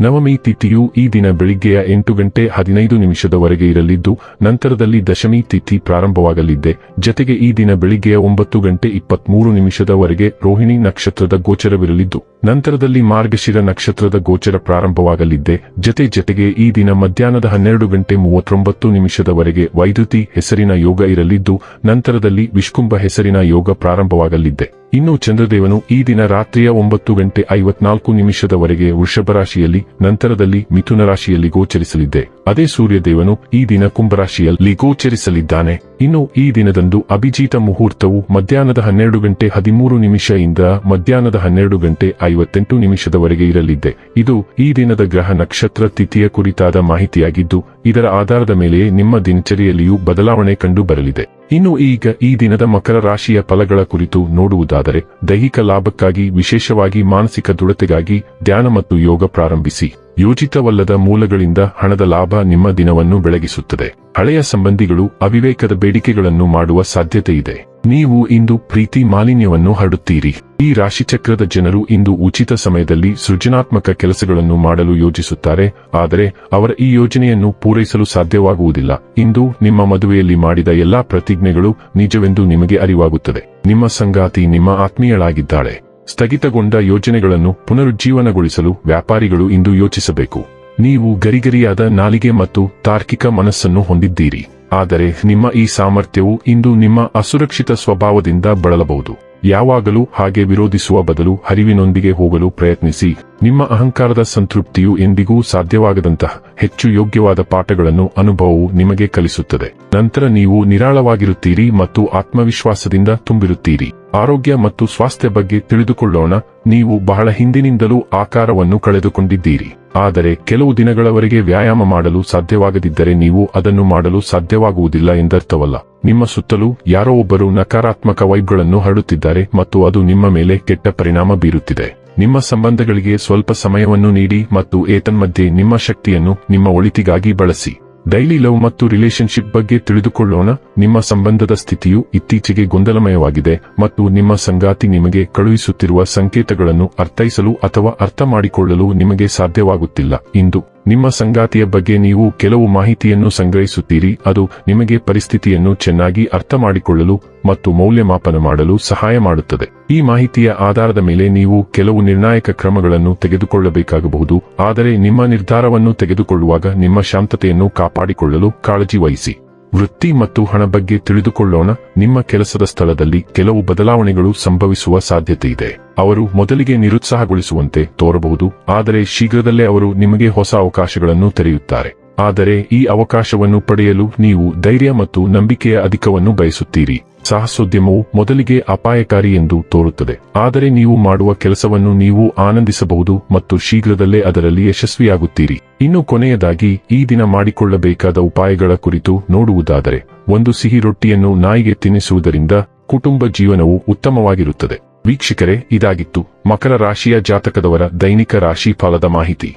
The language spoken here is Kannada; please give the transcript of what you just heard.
ನವಮಿ ತಿಥಿಯು ಈ ದಿನ ಬೆಳಿಗ್ಗೆಯ ಎಂಟು ಗಂಟೆ ಹದಿನೈದು ನಿಮಿಷದವರೆಗೆ ಇರಲಿದ್ದು, ನಂತರದಲ್ಲಿ ದಶಮಿ ತಿಥಿ ಪ್ರಾರಂಭವಾಗಲಿದ್ದೆ ಜತೆಗೆ ಈ ದಿನ ಬೆಳಿಗ್ಗೆಯ ಒಂಬತ್ತು ಗಂಟೆ ಇಪ್ಪತ್ಮೂರು ನಿಮಿಷದವರೆಗೆ ರೋಹಿಣಿ ನಕ್ಷತ್ರದ ಗೋಚರವಿರಲಿದ್ದು, ನಂತರದಲ್ಲಿ ಮಾರ್ಗಶಿರ ನಕ್ಷತ್ರದ ಗೋಚರ ಪ್ರಾರಂಭವಾಗಲಿದ್ದೆ ಜತೆ ಜತೆಗೆ ಈ ದಿನ ಮಧ್ಯಾಹ್ನದ ಹನ್ನೆರಡು ಗಂಟೆ ಮೂವತ್ತೊಂಬತ್ತು ನಿಮಿಷದವರೆಗೆ ವೈದ್ಯುತಿ ಹೆಸರಿನ ಯೋಗ ಇರಲಿದ್ದು, ನಂತರದಲ್ಲಿ ವಿಷ್ಕುಂಭ ಹೆಸರಿನ ಯೋಗ ಪ್ರಾರಂಭವಾಗಲಿದ್ದೆ ಇನ್ನು ಚಂದ್ರದೇವನು ಈ ದಿನ ರಾತ್ರಿಯ ಒಂಬತ್ತು ಗಂಟೆ ಐವತ್ನಾಲ್ಕು ನಿಮಿಷದವರೆಗೆ ವೃಷಭ ರಾಶಿಯಲ್ಲಿ ನಂತರದಲ್ಲಿ ಮಿಥುನ ರಾಶಿಯಲ್ಲಿ ಗೋಚರಿಸಲಿದ್ದೆ. ಅದೇ ಸೂರ್ಯದೇವನು ಈ ದಿನ ಕುಂಭರಾಶಿಯಲ್ಲಿ ಗೋಚರಿಸಲಿದ್ದಾನೆ. ಇನ್ನು ಈ ದಿನದಂದು ಅಭಿಜೀತ ಮುಹೂರ್ತವು ಮಧ್ಯಾಹ್ನದ ಹನ್ನೆರಡು ಗಂಟೆ ಹದಿಮೂರು ನಿಮಿಷದಿಂದ ಮಧ್ಯಾಹ್ನದ ಹನ್ನೆರಡು ಗಂಟೆ ಐವತ್ತೆಂಟು ನಿಮಿಷದವರೆಗೆ ಇರಲಿದ್ದೆ. ಇದು ಈ ದಿನದ ಗ್ರಹ ನಕ್ಷತ್ರ ತಿಥಿಯ ಕುರಿತಾದ ಮಾಹಿತಿಯಾಗಿದ್ದು, ಇದರ ಆಧಾರದ ಮೇಲೆ ನಿಮ್ಮ ದಿನಚರಿಯಲ್ಲಿಯೂ ಬದಲಾವಣೆ ಕಂಡು ಬರಲಿದೆ ಇನ್ನು ಈಗ ಈ ದಿನದ ಮಕರ ರಾಶಿಯ ಫಲಗಳ ಕುರಿತು ನೋಡುವುದಾದರೆ ದೈಹಿಕ ಲಾಭಕ್ಕಾಗಿ, ವಿಶೇಷವಾಗಿ ಮಾನಸಿಕ ದೃಢತೆಗಾಗಿ ಧ್ಯಾನ ಮತ್ತು ಯೋಗ ಪ್ರಾರಂಭಿಸಿ. ಯೋಜಿತವಲ್ಲದ ಮೂಲಗಳಿಂದ ಹಣದ ಲಾಭ ನಿಮ್ಮ ದಿನವನ್ನು ಬೆಳಗಿಸುತ್ತದೆ. ಹಳೆಯ ಸಂಬಂಧಿಗಳು ಅವಿವೇಕದ ಬೇಡಿಕೆಗಳನ್ನು ಮಾಡುವ ಸಾಧ್ಯತೆ ಇದೆ ನೀವು ಇಂದು ಪ್ರೀತಿ ಮಾಲಿನ್ಯವನ್ನು ಹರಡುತ್ತೀರಿ. ಈ ರಾಶಿಚಕ್ರದ ಜನರು ಇಂದು ಉಚಿತ ಸಮಯದಲ್ಲಿ ಸೃಜನಾತ್ಮಕ ಕೆಲಸಗಳನ್ನು ಮಾಡಲು ಯೋಜಿಸುತ್ತಾರೆ, ಆದರೆ ಅವರ ಈ ಯೋಜನೆಯನ್ನು ಪೂರೈಸಲು ಸಾಧ್ಯವಾಗುವುದಿಲ್ಲ. ಇಂದು ನಿಮ್ಮ ಮದುವೆಯಲ್ಲಿ ಮಾಡಿದ ಎಲ್ಲಾ ಪ್ರತಿಜ್ಞೆಗಳು ನಿಜವೆಂದು ನಿಮಗೆ ಅರಿವಾಗುತ್ತದೆ. ನಿಮ್ಮ ಸಂಗಾತಿ ನಿಮ್ಮ ಆತ್ಮೀಯಳಾಗಿದ್ದಾಳೆ. ಸ್ಥಗಿತಗೊಂಡ ಯೋಜನೆಗಳನ್ನು ಪುನರುಜ್ಜೀವನಗೊಳಿಸಲು ವ್ಯಾಪಾರಿಗಳು ಇಂದು ಯೋಚಿಸಬೇಕು. ನೀವು ಗರಿಗರಿಯಾದ ನಾಲಿಗೆ ಮತ್ತು ತಾರ್ಕಿಕ ಮನಸ್ಸನ್ನು ಹೊಂದಿದ್ದೀರಿ. ಆದರೆ ನಿಮ್ಮ ಈ ಸಾಮರ್ಥ್ಯವು ಇಂದು ನಿಮ್ಮ ಅಸುರಕ್ಷಿತ ಸ್ವಭಾವದಿಂದ ಬಳಲಬಹುದು. ಯಾವಾಗಲೂ ಹಾಗೆ ವಿರೋಧಿಸುವ ಬದಲು ಹರಿವಿನೊಂದಿಗೆ ಹೋಗಲು ಪ್ರಯತ್ನಿಸಿ. ನಿಮ್ಮ ಅಹಂಕಾರದ ಸಂತೃಪ್ತಿಯು ಎಂದಿಗೂ ಸಾಧ್ಯವಾಗದಂತಹ ಹೆಚ್ಚು ಯೋಗ್ಯವಾದ ಪಾಠಗಳನ್ನು ಅನುಭವವು ನಿಮಗೆ ಕಲಿಸುತ್ತದೆ. ನಂತರ ನೀವು ನಿರಾಳವಾಗಿರುತ್ತೀರಿ ಮತ್ತು ಆತ್ಮವಿಶ್ವಾಸದಿಂದ ತುಂಬಿರುತ್ತೀರಿ. ಆರೋಗ್ಯ ಮತ್ತು ಸ್ವಾಸ್ಥ್ಯ ಬಗ್ಗೆ ತಿಳಿದುಕೊಳ್ಳೋಣ. ನೀವು ಬಹಳ ಹಿಂದಿನಿಂದಲೂ ಆಕಾರವನ್ನು ಕಳೆದುಕೊಂಡಿದ್ದೀರಿ. ಆದರೆ ಕೆಲವು ದಿನಗಳವರೆಗೆ ವ್ಯಾಯಾಮ ಮಾಡಲು ಸಾಧ್ಯವಾಗದಿದ್ದರೆ ನೀವು ಅದನ್ನು ಮಾಡಲು ಸಾಧ್ಯವಾಗುವುದಿಲ್ಲ ಎಂದರ್ಥವಲ್ಲ. ನಿಮ್ಮ ಸುತ್ತಲೂ ಯಾರೋ ಒಬ್ಬರು ನಕಾರಾತ್ಮಕ ವೈಬ್ಗಳನ್ನು ಹರಡುತ್ತಿದ್ದಾರೆ ಮತ್ತು ಅದು ನಿಮ್ಮ ಮೇಲೆ ಕೆಟ್ಟ ಪರಿಣಾಮ ಬೀರುತ್ತಿದೆ. ನಿಮ್ಮ ಸಂಬಂಧಗಳಿಗೆ ಸ್ವಲ್ಪ ಸಮಯವನ್ನು ನೀಡಿ ಮತ್ತು ಏತನ್ಮಧ್ಯೆ ನಿಮ್ಮ ಶಕ್ತಿಯನ್ನು ನಿಮ್ಮ ಒಳಿತಿಗಾಗಿ ಬಳಸಿ. ಡೈಲಿ ಲವ್ ಮತ್ತು ರಿಲೇಶನ್ಶಿಪ್ ಬಗ್ಗೆ ತಿಳಿದುಕೊಳ್ಳೋಣ. ನಿಮ್ಮ ಸಂಬಂಧದ ಸ್ಥಿತಿಯು ಇತ್ತೀಚೆಗೆ ಗೊಂದಲಮಯವಾಗಿದೆ ಮತ್ತು ನಿಮ್ಮ ಸಂಗಾತಿ ನಿಮಗೆ ಕಳುಹಿಸುತ್ತಿರುವ ಸಂಕೇತಗಳನ್ನು ಅರ್ಥೈಸಲು ಅಥವಾ ಅರ್ಥ ಮಾಡಿಕೊಳ್ಳಲು ನಿಮಗೆ ಸಾಧ್ಯವಾಗುತ್ತಿಲ್ಲ. ಇಂದು ನಿಮ್ಮ ಸಂಗಾತಿಯ ಬಗ್ಗೆ ನೀವು ಕೆಲವು ಮಾಹಿತಿಯನ್ನು ಸಂಗ್ರಹಿಸುತ್ತೀರಿ, ಅದು ನಿಮಗೆ ಪರಿಸ್ಥಿತಿಯನ್ನು ಚೆನ್ನಾಗಿ ಅರ್ಥ ಮಾಡಿಕೊಳ್ಳಲು ಮತ್ತು ಮೌಲ್ಯಮಾಪನ ಮಾಡಲು ಸಹಾಯ ಮಾಡುತ್ತದೆ. ಈ ಮಾಹಿತಿಯ ಆಧಾರದ ಮೇಲೆ ನೀವು ಕೆಲವು ನಿರ್ಣಾಯಕ ಕ್ರಮಗಳನ್ನು ತೆಗೆದುಕೊಳ್ಳಬೇಕಾಗಬಹುದು, ಆದರೆ ನಿಮ್ಮ ನಿರ್ಧಾರವನ್ನು ತೆಗೆದುಕೊಳ್ಳುವಾಗ ನಿಮ್ಮ ಶಾಂತತೆಯನ್ನು ಕಾಪಾಡಿಕೊಳ್ಳಲು ಕಾಳಜಿ ವಹಿಸಿ. ವೃತ್ತಿ ಮತ್ತು ಹಣ ಬಗ್ಗೆ ತಿಳಿದುಕೊಳ್ಳೋಣ. ನಿಮ್ಮ ಕೆಲಸದ ಸ್ಥಳದಲ್ಲಿ ಕೆಲವು ಬದಲಾವಣೆಗಳು ಸಂಭವಿಸುವ ಸಾಧ್ಯತೆ ಇದೆ. ಅವರು ಮೊದಲಿಗೆ ನಿರುತ್ಸಾಹಗೊಳಿಸುವಂತೆ ತೋರಬಹುದು, ಆದರೆ ಶೀಘ್ರದಲ್ಲೇ ಅವರು ನಿಮಗೆ ಹೊಸ ಅವಕಾಶಗಳನ್ನು ತೆರೆಯುತ್ತಾರೆ. ಆದರೆ ಈ ಅವಕಾಶವನ್ನು ಪಡೆಯಲು ನೀವು ಧೈರ್ಯ ಮತ್ತು ನಂಬಿಕೆಯ ಅಧಿಕವನ್ನು ಬಯಸುತ್ತೀರಿ. ಸಾಹಸೋದ್ಯಮವು ಮೊದಲಿಗೆ ಅಪಾಯಕಾರಿ ಎಂದು ತೋರುತ್ತದೆ. ಆದರೆ ನೀವು ಮಾಡುವ ಕೆಲಸವನ್ನು ನೀವು ಆನಂದಿಸಬಹುದು ಮತ್ತು ಶೀಘ್ರದಲ್ಲೇ ಅದರಲ್ಲಿ ಯಶಸ್ವಿಯಾಗುತ್ತೀರಿ. ಇನ್ನು ಕೊನೆಯದಾಗಿ, ಈ ದಿನ ಮಾಡಿಕೊಳ್ಳಬೇಕಾದ ಉಪಾಯಗಳ ಕುರಿತು ನೋಡುವುದಾದರೆ, ಒಂದು ಸಿಹಿ ರೊಟ್ಟಿಯನ್ನು ನಾಯಿಗೆ ತಿನ್ನಿಸುವುದರಿಂದ ಕುಟುಂಬ ಜೀವನವು ಉತ್ತಮವಾಗಿರುತ್ತದೆ. ವೀಕ್ಷಕರೇ, ಇದಾಗಿತ್ತು ಮಕರ ರಾಶಿಯ ಜಾತಕದವರ ದೈನಿಕ ರಾಶಿ ಫಲದ ಮಾಹಿತಿ.